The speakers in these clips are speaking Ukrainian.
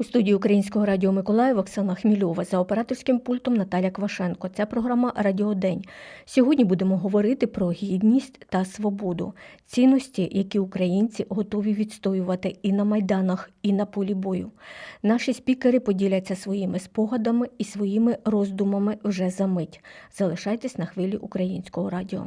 У студії Українського радіо Миколаїв Оксана Хмільова за операторським пультом Наталя Квашенко. Це програма Радіодень. Сьогодні будемо говорити про гідність та свободу, цінності, які українці готові відстоювати і на майданах, і на полі бою. Наші спікери поділяться своїми спогадами і своїми роздумами вже за мить. Залишайтесь на хвилі українського радіо.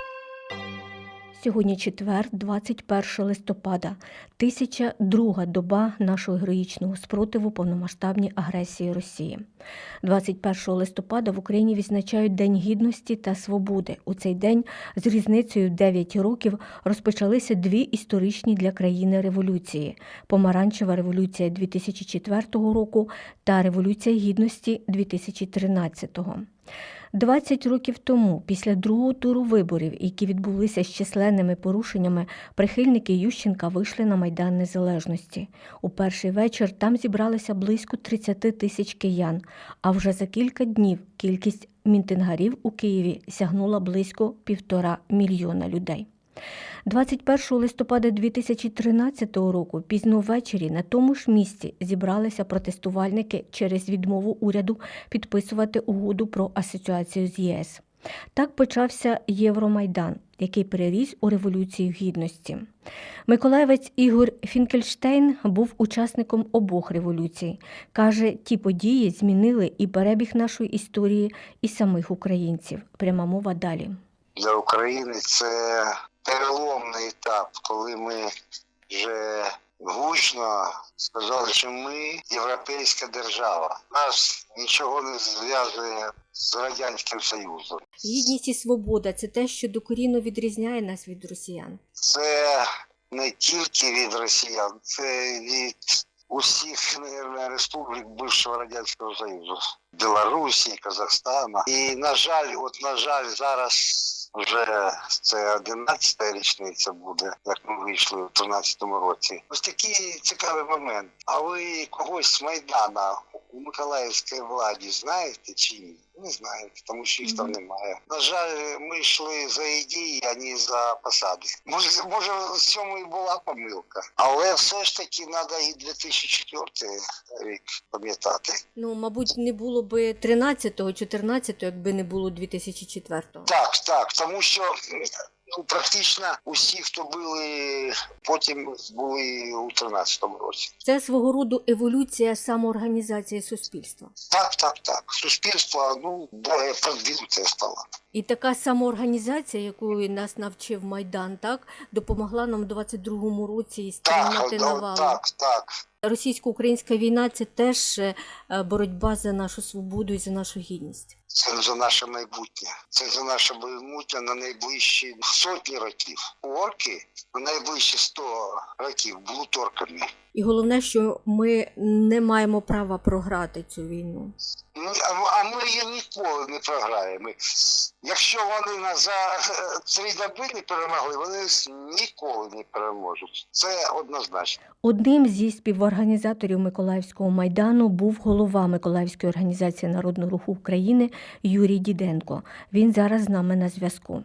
Сьогодні четвер, 21 листопада, тисяча друга доба нашого героїчного спротиву повномасштабній агресії Росії. 21 листопада в Україні відзначають День гідності та свободи. У цей день з різницею 9 років розпочалися дві історичні для країни революції: Помаранчева революція 2004 року та Революція Гідності 2013 року. 20 років тому, після другого туру виборів, які відбулися з численними порушеннями, прихильники Ющенка вийшли на Майдан Незалежності. У перший вечір там зібралися близько 30 тисяч киян, а вже за кілька днів кількість мітингарів у Києві сягнула близько півтора мільйона людей. 21 листопада 2013 року пізно ввечері на тому ж місці зібралися протестувальники через відмову уряду підписувати угоду про асоціацію з ЄС. Так почався Євромайдан, який переріс у революцію гідності. Миколаївець Ігор Фінкельштейн був учасником обох революцій. Каже, ті події змінили і перебіг нашої історії, і самих українців. Пряма мова далі. для України це переломний етап, коли ми вже гучно сказали, що ми європейська держава. Нас нічого не зв'язує з радянським союзом. Гідність і свобода це те, що докорінно відрізняє нас від росіян. Це не тільки від росіян, це від усіх наверное, республік бившого радянського союзу, Білорусі, Казахстана. І на жаль, от на жаль, зараз. Вже це 11-та річниця буде, як ми вийшли у 13-му році. Ось такий цікавий момент. А ви когось з Майдана у Миколаївській владі знаєте чи ні? Не знаю, тому що їх там немає. На жаль, ми йшли за ідеї, а не за посади. Може, може, в цьому і була помилка. Але все ж таки треба і 2004 рік пам'ятати. Ну, мабуть, не було би 13-го, 14-го, якби не було 2004-го. Так, так, тому що ну, практично усі, хто були потім були у 13-му році. Це свого роду еволюція самоорганізації суспільства. Так, так, так. Суспільство ну более продвинуте стало. І така самоорганізація, якою нас навчив Майдан, так допомогла нам в 22-му році стримати да, навалу. так, так. Російсько-українська війна це теж е, боротьба за нашу свободу і за нашу гідність. Це за наше майбутнє. Це за наше майбутнє на найближчі сотні років. Орки на найближчі 100 років будуть орками. І головне, що ми не маємо права програти цю війну. Ну, а, ми її ніколи не програємо. Якщо вони нас за три доби не перемогли, вони ніколи не переможуть. Це однозначно. Одним зі співорганізаторів Миколаївського майдану був голова Миколаївської організації народного руху України Юрій Діденко. Він зараз з нами на зв'язку.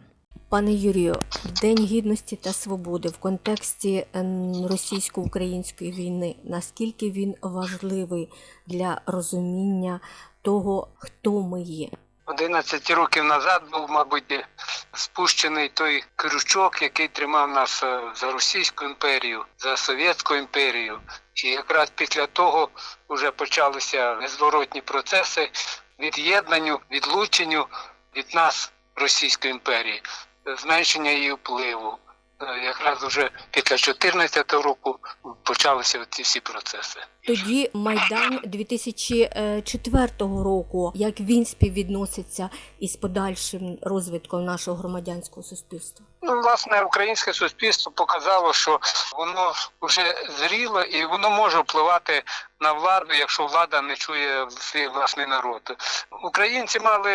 Пане Юрію, День гідності та свободи в контексті ем, російсько-української війни. Наскільки він важливий для розуміння того, хто ми є? 11 років назад був, мабуть, спущений той крючок, який тримав нас е, за Російську імперію, за Совєтську імперію. І якраз після того вже почалися незворотні процеси від'єднанню, відлученню від нас Російської імперії, е, зменшення її впливу. Е, Якраз вже після 2014 року почалися ці всі процеси. Тоді Майдан 2004 року, як він співвідноситься із подальшим розвитком нашого громадянського суспільства? Ну, власне, українське суспільство показало, що воно вже зріло і воно може впливати на владу, якщо влада не чує свій власний народ. Українці мали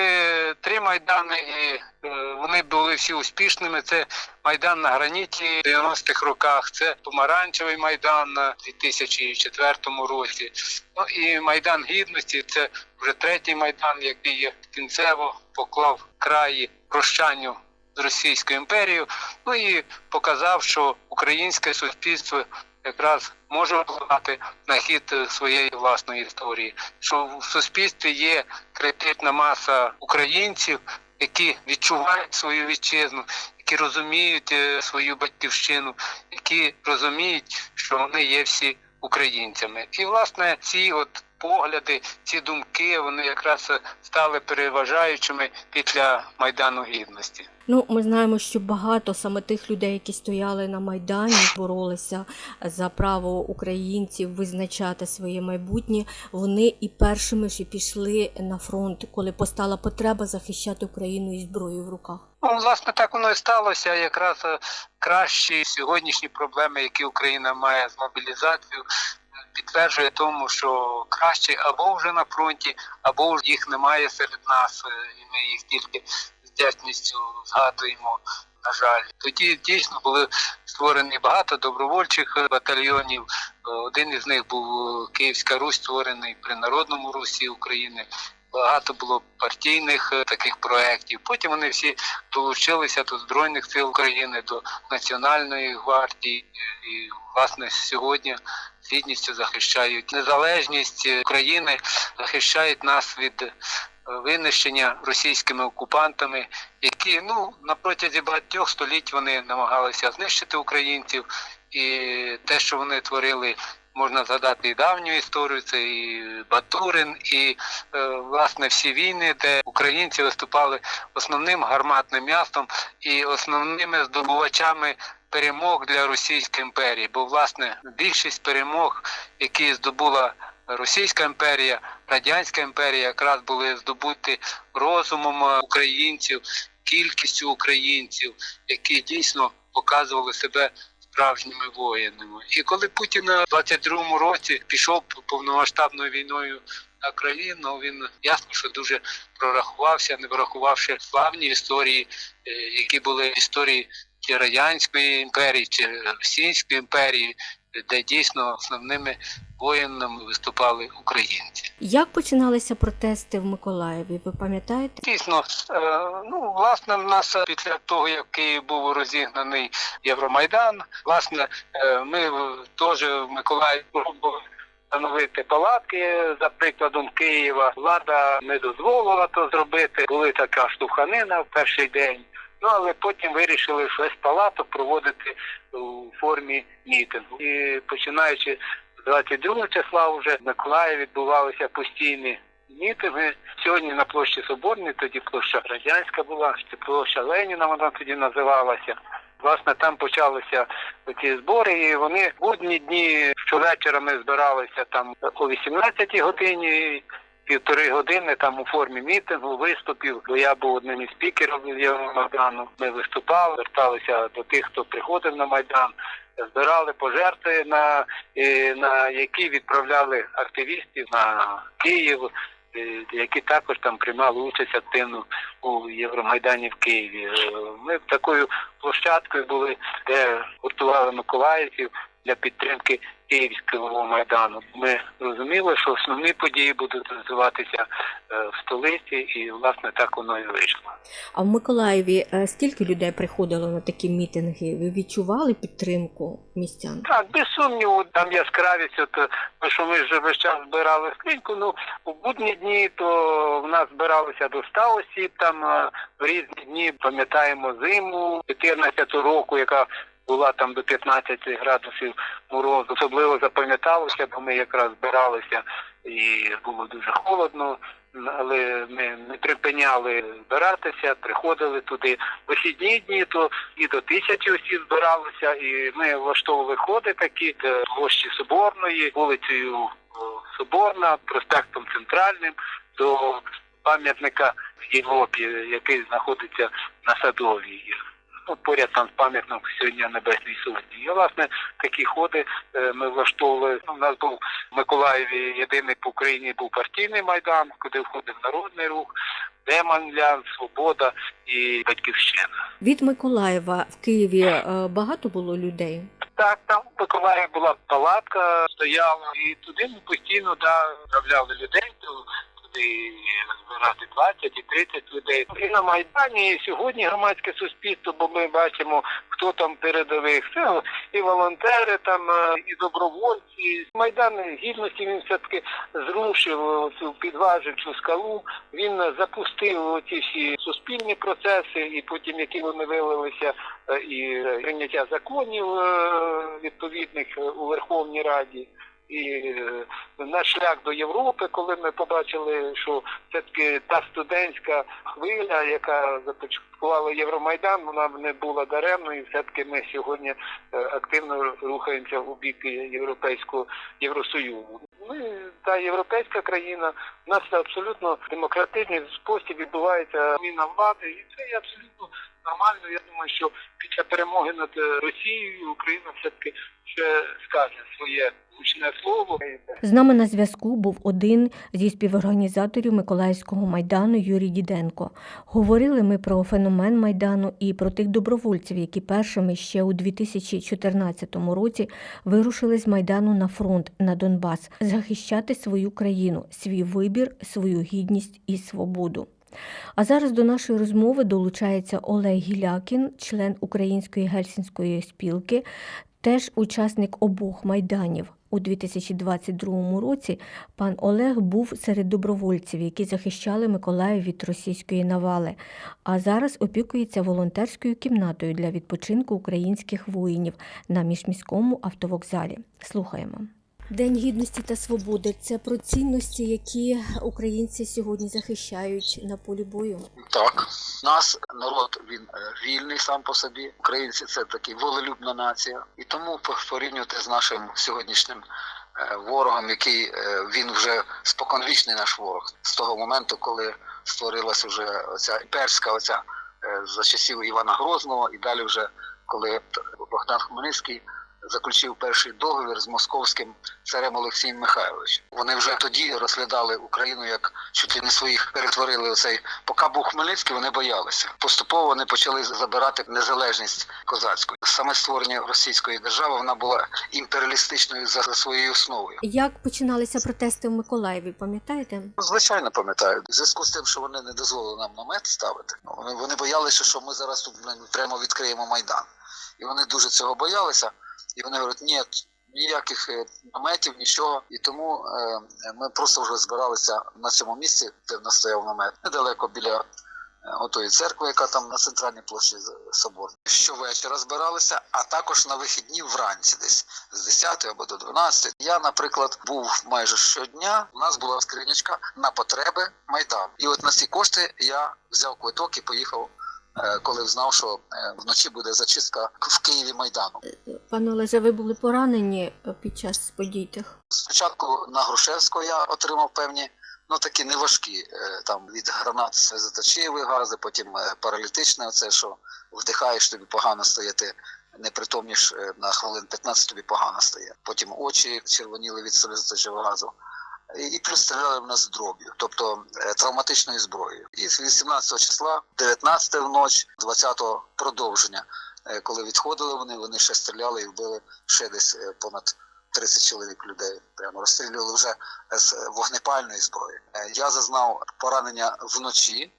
три майдани, і е, вони були всі успішними. Це майдан на граніті в 90-х роках, це помаранчевий майдан на 2004 році. Ну і майдан гідності це вже третій майдан, який кінцево поклав краї прощанню Російською імперією. Ну і показав, що українське суспільство якраз може впливати на хід е, своєї власної історії, що в суспільстві є критична маса українців, які відчувають свою вітчизну, які розуміють е, свою батьківщину, які розуміють, що вони є всі українцями. І власне ці от погляди, ці думки, вони якраз стали переважаючими після майдану гідності. Ну, ми знаємо, що багато саме тих людей, які стояли на майдані, боролися за право українців визначати своє майбутнє. Вони і першими ж пішли на фронт, коли постала потреба захищати Україну із зброєю в руках. Ну, власне, так воно і сталося. Якраз е, кращі сьогоднішні проблеми, які Україна має з мобілізацією, підтверджує тому, що краще або вже на фронті, або їх немає серед нас, е, і ми їх тільки з вдячністю згадуємо. На жаль, тоді дійсно були створені багато добровольчих е, батальйонів. Е, Один із них був Київська Русь, створений при народному русі України. Багато було партійних таких проєктів. Потім вони всі долучилися до Збройних сил України, до Національної гвардії і, власне, сьогодні з гідністю захищають незалежність України, захищають нас від е, винищення російськими окупантами, які ну на протязі багатьох століть вони намагалися знищити українців, і те, що вони творили. Можна згадати і давню історію, це і Батурин, і е, власне всі війни, де українці виступали основним гарматним м'ястом і основними здобувачами перемог для Російської імперії. Бо власне більшість перемог, які здобула Російська імперія, Радянська імперія, якраз були здобуті розумом е, українців, кількістю українців, які дійсно показували себе справжніми воїнами. І коли Путін у 22-му році пішов повномасштабною війною на країну, він ясно, що дуже прорахувався, не врахувавши славні історії, е, які були історії чи радянської імперії, чи Російської імперії, де дійсно основними воїнами виступали українці. Як починалися протести в Миколаєві? Ви пам'ятаєте? Дійсно, е, ну власне, в нас після того, як Київ був розігнаний Євромайдан, власне, е, ми теж в Миколаєві пробували встановити палатки за прикладом Києва. Влада не дозволила то зробити. Були така штовханина в перший день. Ну але потім вирішили щось палаток проводити у формі мітингу. І починаючи з 22 числа, вже в Миколаєві відбувалися постійні мітинги. Сьогодні на площі Соборній, тоді площа Радянська була, площа Леніна вона тоді називалася. Власне, там почалися ці збори, і вони в будні дні щовечора ми збиралися там о 18 годині. Півтори години там у формі мітингу, виступів, бо я був одним із спікерів Євромайдану. Ми виступали, зверталися до тих, хто приходив на майдан, збирали пожертви, на, на які відправляли активістів на Київ, які також там приймали участь активно у Євромайдані в Києві. Ми такою площадкою були, де гуртували миколаївців для підтримки Київського майдану. Ми розуміли, що основні події будуть розвиватися е, в столиці, і власне так воно і вийшло. А в Миколаєві е, скільки людей приходило на такі мітинги? Ви відчували підтримку містян? Так, без сумніву, там яскравість, от, е, що ми вже весь час збирали скриньку. Ну, у будні дні то в нас збиралося до 100 осіб, там в різні дні пам'ятаємо зиму 14 року, яка була там до 15 градусів морозу. Особливо запам'яталося, бо ми якраз збиралися і було дуже холодно. Але ми не припиняли збиратися, приходили туди. Вихідні дні то і до тисячі осіб збиралося, і ми влаштовували ходи такі площі Соборної, вулицею Соборна, проспектом Центральним до пам'ятника Європі, який знаходиться на Садовій. Ну, поряд там з пам'ятником сьогодні Небесній Сотні. І, власне, такі ходи е, ми влаштовували. Ну, у нас був в Миколаєві єдиний по Україні був партійний майдан, куди входив народний рух, Деманлян, Свобода і Батьківщина. Від Миколаєва в Києві е, багато було людей. Так, там в Миколаєві була палатка, стояла, і туди ми постійно да, відправляли людей. І збирати 20 і 30 людей. І на Майдані, і сьогодні громадське суспільство, бо ми бачимо, хто там передових. Це і волонтери, там, е, і добровольці. Майдан гідності він все-таки зрушив цю підваживчу скалу. Він запустив ці всі суспільні процеси, і потім, які вони вилилися, е, і прийняття законів е, відповідних у Верховній Раді. І е, наш шлях до Європи, коли ми побачили, що все-таки та студентська хвиля, яка започаткувала Євромайдан, вона не була даремною. І все-таки ми сьогодні е, активно рухаємося у бік європейського євросоюзу. Ми та європейська країна, у нас абсолютно демократичний спосіб відбувається зміна влади, і це є абсолютно нормально. Я думаю, що після перемоги над е, Росією Україна все-таки ще скаже своє гучне слово. З нами на зв'язку був один зі співорганізаторів Миколаївського майдану Юрій Діденко. Говорили ми про феномен майдану і про тих добровольців, які першими ще у 2014 році вирушили з майдану на фронт на Донбас захищати свою країну, свій вибір, свою гідність і свободу. А зараз до нашої розмови долучається Олег Гілякін, член Української гельсінської спілки, теж учасник обох майданів. У 2022 році пан Олег був серед добровольців, які захищали Миколаїв від російської навали, а зараз опікується волонтерською кімнатою для відпочинку українських воїнів на міжміському автовокзалі. Слухаємо. День гідності та свободи це про цінності, які українці сьогодні захищають на полі бою. Так, нас народ він е, вільний сам по собі. Українці це такі волелюбна нація, і тому по- порівнювати з нашим сьогоднішнім е, ворогом, який е, він вже споконвічний наш ворог з того моменту, коли створилась вже оця імперська оця за часів Івана Грозного, і далі вже коли Богдан Хмельницький. Заключив перший договір з московським царем Олексієм Михайловичем. Вони вже тоді розглядали Україну як чуть ли не своїх перетворили оцей. Поки був Хмельницький, вони боялися. Поступово вони почали забирати незалежність козацьку. Саме створення російської держави вона була імперіалістичною за за своєю основою. Як починалися протести в Миколаєві, пам'ятаєте? Звичайно, пам'ятаю. В зв'язку з тим, що вони не дозволили нам намет ставити. Вони, вони боялися, що ми зараз тут прямо відкриємо майдан. І вони дуже цього боялися. І вони говорять, ні, ніяких е, наметів, нічого. І тому е, ми просто вже збиралися на цьому місці, де в нас стояв намет, недалеко біля е, отої церкви, яка там на центральній площі собор. Щовечора збиралися, а також на вихідні вранці, десь з 10 або до 12. Я, наприклад, був майже щодня. У нас була скринячка на потреби майдану. І от на ці кошти я взяв квиток і поїхав. Коли знав, що вночі буде зачистка в Києві майдану. Пане Олеже, ви були поранені е, під час подій тих? Спочатку на Грушевського я отримав певні, ну такі неважкі, е, там від гранат сльозоточиві гази, потім е, паралітичне, оце, що вдихаєш, тобі погано стає, ти непритомніш е, на хвилин 15 тобі погано стає. Потім очі червоніли від сльозоточивого газу. І і плюс стріляли в нас дроб'ю, тобто травматичною зброєю. І з 18 числа, 19 вночі, 20-го продовження. Е, Коли відходили вони, вони ще стріляли і вбили ще десь е, понад 30 чоловік людей. Прямо розстрілювали вже з вогнепальної зброї. Е, Я зазнав поранення вночі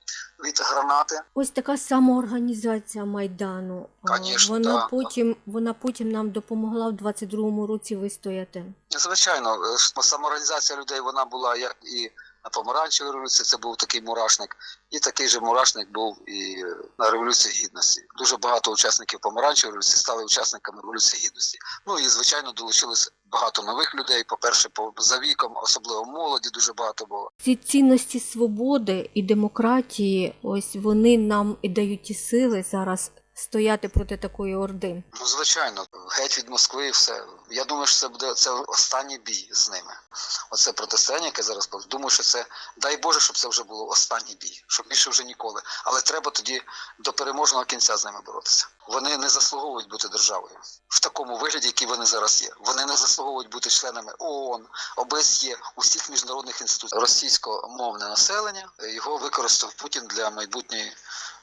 від гранати. Ось така самоорганізація майдану. Конечно, вона да. потім вона потім нам допомогла в 22-му році вистояти. Звичайно, самоорганізація людей вона була як і на помаранчевій революції, це був такий мурашник, і такий же мурашник був і на революції гідності. Дуже багато учасників помаранчевої революції стали учасниками революції гідності. Ну і звичайно долучилось багато нових людей. По перше, по за віком, особливо молоді, дуже багато було. Ці цінності свободи і демократії, ось вони нам і дають ті сили зараз стояти проти такої орди. Ну, звичайно, геть від Москви і все. Я думаю, що це буде це останній бій з ними. Оце протистояння, яке зараз буде. Думаю, що це дай Боже, щоб це вже було останній бій, щоб більше вже ніколи. Але треба тоді до переможного кінця з ними боротися. Вони не заслуговують бути державою в такому вигляді, який вони зараз є. Вони не заслуговують бути членами ООН, ОБСЄ, усіх міжнародних інституцій. Російськомовне населення його використав Путін для майбутньої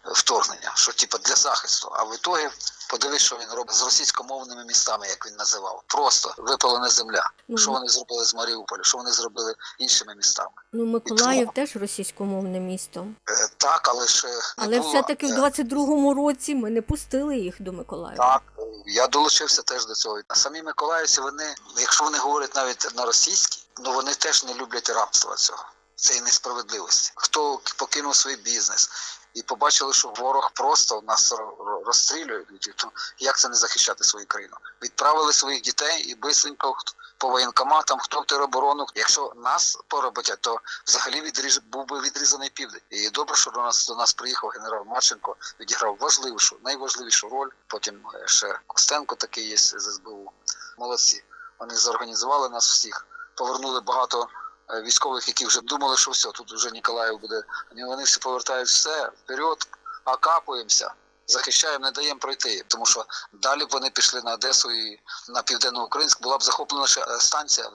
вторгнення, що типу для захисту. А в ітогі подивись, що він робить з російськомовними містами, як він називав. Просто випалена земля. Ну, Що вони зробили з Маріуполя, що вони зробили іншими містами. Ну, Миколаїв теж російськомовне місто. Е, так, але не Але було. все-таки в е, 22-му році ми не пустили їх до Миколаєва. Так, я долучився теж до цього. А самі миколаївці, вони, якщо вони говорять навіть на російській, ну вони теж не люблять рабства цього. Цієї несправедливості. Хто покинув свій бізнес і побачили, що ворог просто нас ро- ро- розстрілює, то як це не захищати свою країну? Відправили своїх дітей і бисенько по воєнкоматам, хто в тероборону. Якщо нас поработять, то взагалі відріж був би відрізаний південь. І добре, що до нас до нас приїхав генерал Марченко, відіграв важливішу, найважливішу роль. Потім е, ще Костенко такий є з СБУ. Молодці. Вони зорганізували нас всіх, повернули багато військових, які вже думали, що все, тут вже Ніколаїв буде. Вони всі повертають все вперед, окапуємося. Захищаємо, не даємо пройти, тому що далі б вони пішли на Одесу і на південноукраїнськ була б захоплена ще е, станція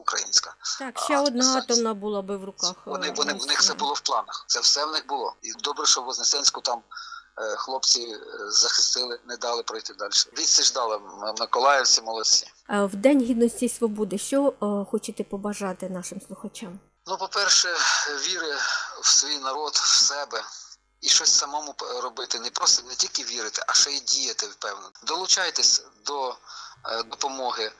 українська. Так, ще А, одна це- атомна була би в руках. Вони, е, вони в них це було в планах. Це все в них було. І добре, що в Вознесенську там е, хлопці е, захистили, не дали пройти далі. Відсіч дали Миколаївці, молодці. Е, В День гідності і свободи, що е, хочете побажати нашим слухачам? Ну, по-перше, віри в свій народ, в себе. І щось самому робити, не просто не тільки вірити, а ще й діяти впевнено. Долучайтесь до е, допомоги е,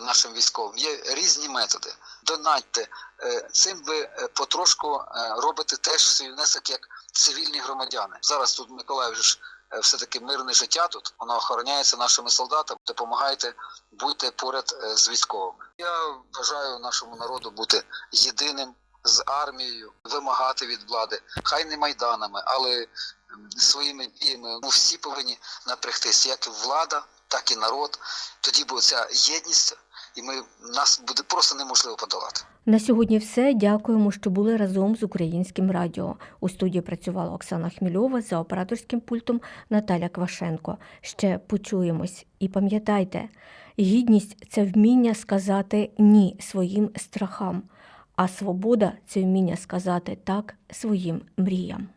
нашим військовим. Є різні методи. Донатьте. Е, цим ви е, потрошку е, робите теж свій внесок як цивільні громадяни. Зараз тут Миколаїв ж е, все-таки мирне життя тут. Воно охороняється нашими солдатами. Допомагайте, будьте поряд е, з військовими. Я бажаю нашому народу бути єдиним з армією, вимагати від влади, хай не майданами, але своїми діями. Ми всі повинні напрягтись, як влада, так і народ. Тоді буде ця єдність, і ми нас буде просто неможливо подолати. На сьогодні все. Дякуємо, що були разом з українським радіо. У студії працювала Оксана Хмільова за операторським пультом Наталя Квашенко. Ще почуємось і пам'ятайте, гідність це вміння сказати ні своїм страхам, а свобода це вміння сказати так своїм мріям.